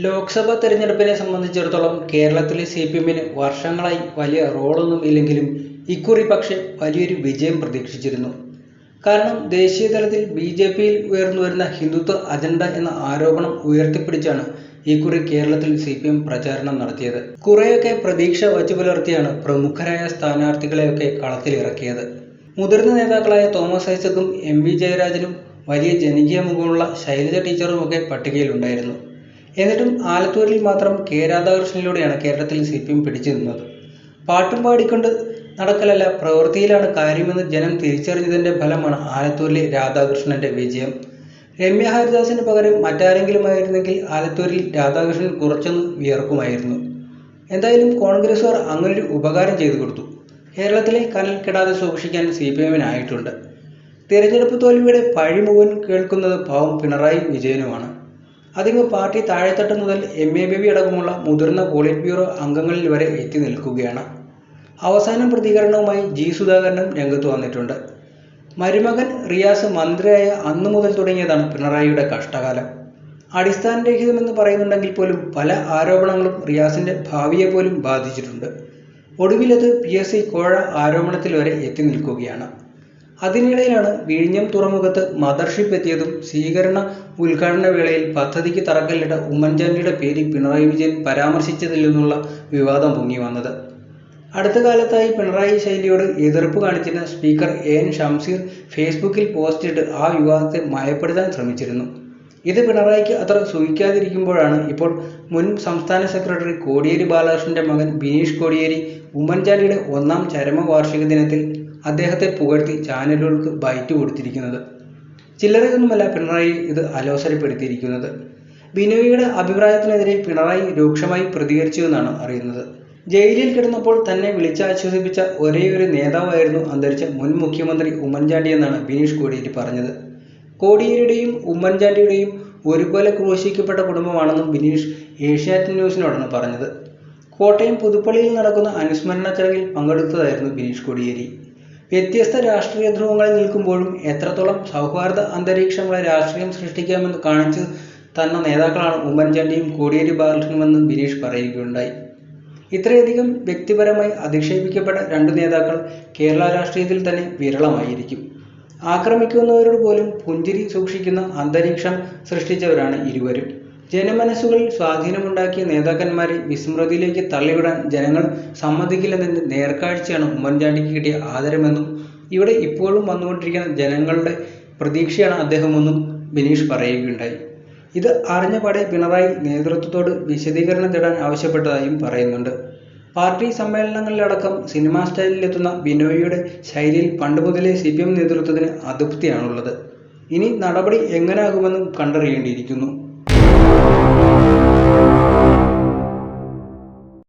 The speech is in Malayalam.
ലോക്സഭാ തെരഞ്ഞെടുപ്പിനെ സംബന്ധിച്ചിടത്തോളം കേരളത്തിലെ സി പി എമ്മിന് വർഷങ്ങളായി വലിയ റോളൊന്നും ഇല്ലെങ്കിലും ഇക്കുറി പക്ഷേ വലിയൊരു വിജയം പ്രതീക്ഷിച്ചിരുന്നു. കാരണം ദേശീയ തലത്തിൽ ബി ജെ പിയിൽ ഉയർന്നു വരുന്ന ഹിന്ദുത്വ അജണ്ട എന്ന ആരോപണം ഉയർത്തിപ്പിടിച്ചാണ് ഇക്കുറി കേരളത്തിൽ സി പി എം പ്രചാരണം നടത്തിയത്. കുറെയൊക്കെ പ്രതീക്ഷ വച്ചു പുലർത്തിയാണ് പ്രമുഖരായ സ്ഥാനാർത്ഥികളെയൊക്കെ കളത്തിലിറക്കിയത്. മുതിർന്ന നേതാക്കളായ തോമസ് ഐസക്കും എം വി ജയരാജനും വലിയ ജനകീയ മുഖമുള്ള ശൈലജ ടീച്ചറുമൊക്കെ പട്ടികയിലുണ്ടായിരുന്നു. എന്നിട്ടും ആലത്തൂരിൽ മാത്രം കെ രാധാകൃഷ്ണനിലൂടെയാണ് കേരളത്തിൽ സി പി എം പിടിച്ചു നിന്നത് പാട്ടും പാടിക്കൊണ്ട് നടക്കലല്ല പ്രവൃത്തിയിലാണ് കാര്യമെന്ന് ജനം തിരിച്ചറിഞ്ഞതിന്റെ ഫലമാണ് ആലത്തൂരിലെ രാധാകൃഷ്ണന്റെ വിജയം. രമ്യ ഹരിദാസിന് പകരം മറ്റാരെങ്കിലും ആയിരുന്നെങ്കിൽ ആലത്തൂരിൽ രാധാകൃഷ്ണൻ കുറച്ചൊന്ന് വിയർക്കുമായിരുന്നു. എന്തായാലും കോൺഗ്രസുകാർ അങ്ങനൊരു ഉപകാരം ചെയ്തു കൊടുത്തു. കേരളത്തിലെ കനൽ കെടാതെ സൂക്ഷിക്കാൻ സി പി എമ്മിനായിട്ടുണ്ട്. തിരഞ്ഞെടുപ്പ് തോൽവിയുടെ പഴി മുഴുവൻ കേൾക്കുന്നത് പാവം പിണറായി വിജയനുമാണ്. അതിങ്ങ് പാർട്ടി താഴെത്തട്ട് മുതൽ എം എ അടക്കമുള്ള മുതിർന്ന പോളിറ്റ് ബ്യൂറോ അംഗങ്ങളിൽ വരെ എത്തി നിൽക്കുകയാണ്. അവസാനം പ്രതികരണവുമായി ജി സുധാകരനും രംഗത്ത് വന്നിട്ടുണ്ട്. മരുമകൻ റിയാസ് മന്ത്രിയായ അന്നു മുതൽ തുടങ്ങിയതാണ് പിണറായിയുടെ കഷ്ടകാലം. അടിസ്ഥാനരഹിതമെന്ന് പറയുന്നുണ്ടെങ്കിൽ പോലും പല ആരോപണങ്ങളും റിയാസിന്റെ ഭാവിയെ പോലും ബാധിച്ചിട്ടുണ്ട്. ഒടുവിലത് പി എസ് സി കോഴ ആരോപണത്തിൽ വരെ എത്തി നിൽക്കുകയാണ്. അതിനിടയിലാണ് വിഴിഞ്ഞം തുറമുഖത്ത് മദർഷിപ്പ് എത്തിയതും സ്വീകരണ ഉദ്ഘാടന വേളയിൽ പദ്ധതിക്ക് തറക്കല്ലിട്ട ഉമ്മൻചാണ്ടിയുടെ പേര് പിണറായി വിജയൻ പരാമർശിച്ചതിൽ നിന്നുള്ള വിവാദം പൊങ്ങി വന്നത്. അടുത്ത കാലത്തായി പിണറായി ശൈലിയോട് എതിർപ്പ് കാണിച്ചിരുന്ന സ്പീക്കർ എൻ ഷംസീർ ഫേസ്ബുക്കിൽ പോസ്റ്റിട്ട് ആ വിവാദത്തെ മയപ്പെടുത്താൻ ശ്രമിച്ചിരുന്നു. ഇത് പിണറായിക്ക് അത്ര സുഖിക്കാതിരിക്കുമ്പോഴാണ് ഇപ്പോൾ മുൻ സംസ്ഥാന സെക്രട്ടറി കോടിയേരി ബാലകൃഷ്ണന്റെ മകൻ ബിനീഷ് കോടിയേരി ഉമ്മൻചാണ്ടിയുടെ ഒന്നാം ചരമവാർഷിക ദിനത്തിൽ അദ്ദേഹത്തെ പുകഴ്ത്തി ചാനലുകൾക്ക് ബൈറ്റ് കൊടുത്തിരിക്കുന്നത്. ചില്ലറയൊന്നുമല്ല പിണറായി ഇത് അലോസരപ്പെടുത്തിയിരിക്കുന്നത്. ബിനോയിയുടെ അഭിപ്രായത്തിനെതിരെ പിണറായി രൂക്ഷമായി പ്രതികരിച്ചുവെന്നാണ് അറിയുന്നത്. ജയിലിൽ കിടന്നപ്പോൾ തന്നെ വിളിച്ചാശ്വസിപ്പിച്ച ഒരേയൊരു നേതാവായിരുന്നു അന്തരിച്ച മുൻ മുഖ്യമന്ത്രി ഉമ്മൻചാണ്ടി എന്നാണ് ബിനീഷ് കോടിയേരി പറഞ്ഞത്. കോടിയേരിയുടെയും ഉമ്മൻചാണ്ടിയുടെയും ഒരുപോലെ ക്രൂശിക്കപ്പെട്ട കുടുംബമാണെന്നും ബിനീഷ് ഏഷ്യാനെറ്റ് ന്യൂസിനോടാണ് പറഞ്ഞത്. കോട്ടയം പുതുപ്പള്ളിയിൽ നടക്കുന്ന അനുസ്മരണ ചടങ്ങിൽ പങ്കെടുത്തതായിരുന്നു ബിനീഷ് കോടിയേരി. വ്യത്യസ്ത രാഷ്ട്രീയ ധ്രുവങ്ങളിൽ നിൽക്കുമ്പോഴും എത്രത്തോളം സൗഹാർദ്ദ അന്തരീക്ഷങ്ങളെ രാഷ്ട്രീയം സൃഷ്ടിക്കാമെന്ന് കാണിച്ചു തന്ന നേതാക്കളാണ് ഉമ്മൻചാണ്ടിയും കോടിയേരി ബാലകൃഷ്ണനുമെന്ന് ബിനീഷ് പറയുകയുണ്ടായി. ഇത്രയധികം വ്യക്തിപരമായി അധിക്ഷേപിക്കപ്പെട്ട രണ്ടു നേതാക്കൾ കേരള രാഷ്ട്രീയത്തിൽ തന്നെ വിരളമായിരിക്കും. ആക്രമിക്കുന്നവരോട് പോലും പുഞ്ചിരി സൂക്ഷിക്കുന്ന അന്തരീക്ഷം സൃഷ്ടിച്ചവരാണ് ഇരുവരും. ജനമനസ്സുകളിൽ സ്വാധീനമുണ്ടാക്കിയ നേതാക്കന്മാരെ വിസ്മൃതിയിലേക്ക് തള്ളിവിടാൻ ജനങ്ങൾ സമ്മതിക്കില്ലെന്നതിന്റെ നേർക്കാഴ്ചയാണ് ഉമ്മൻചാണ്ടിക്ക് കിട്ടിയ ആദരമെന്നും ഇവിടെ ഇപ്പോഴും വന്നുകൊണ്ടിരിക്കുന്ന ജനങ്ങളുടെ പ്രതീക്ഷയാണ് അദ്ദേഹമെന്നും ബിനീഷ് പറയുകയുണ്ടായി. ഇത് അറിഞ്ഞപാടെ പിണറായി നേതൃത്വത്തോട് വിശദീകരണം തേടാൻ ആവശ്യപ്പെട്ടതായും പറയുന്നുണ്ട്. പാർട്ടി സമ്മേളനങ്ങളിലടക്കം സിനിമാ സ്റ്റൈലിലെത്തുന്ന ബിനോയിയുടെ ശൈലിയിൽ പണ്ട് മുതലേ സി പി എം നേതൃത്വത്തിന് അതൃപ്തിയാണുള്ളത്. ഇനി നടപടി എങ്ങനെയാകുമെന്നും കണ്ടറിയേണ്ടിയിരിക്കുന്നു. Música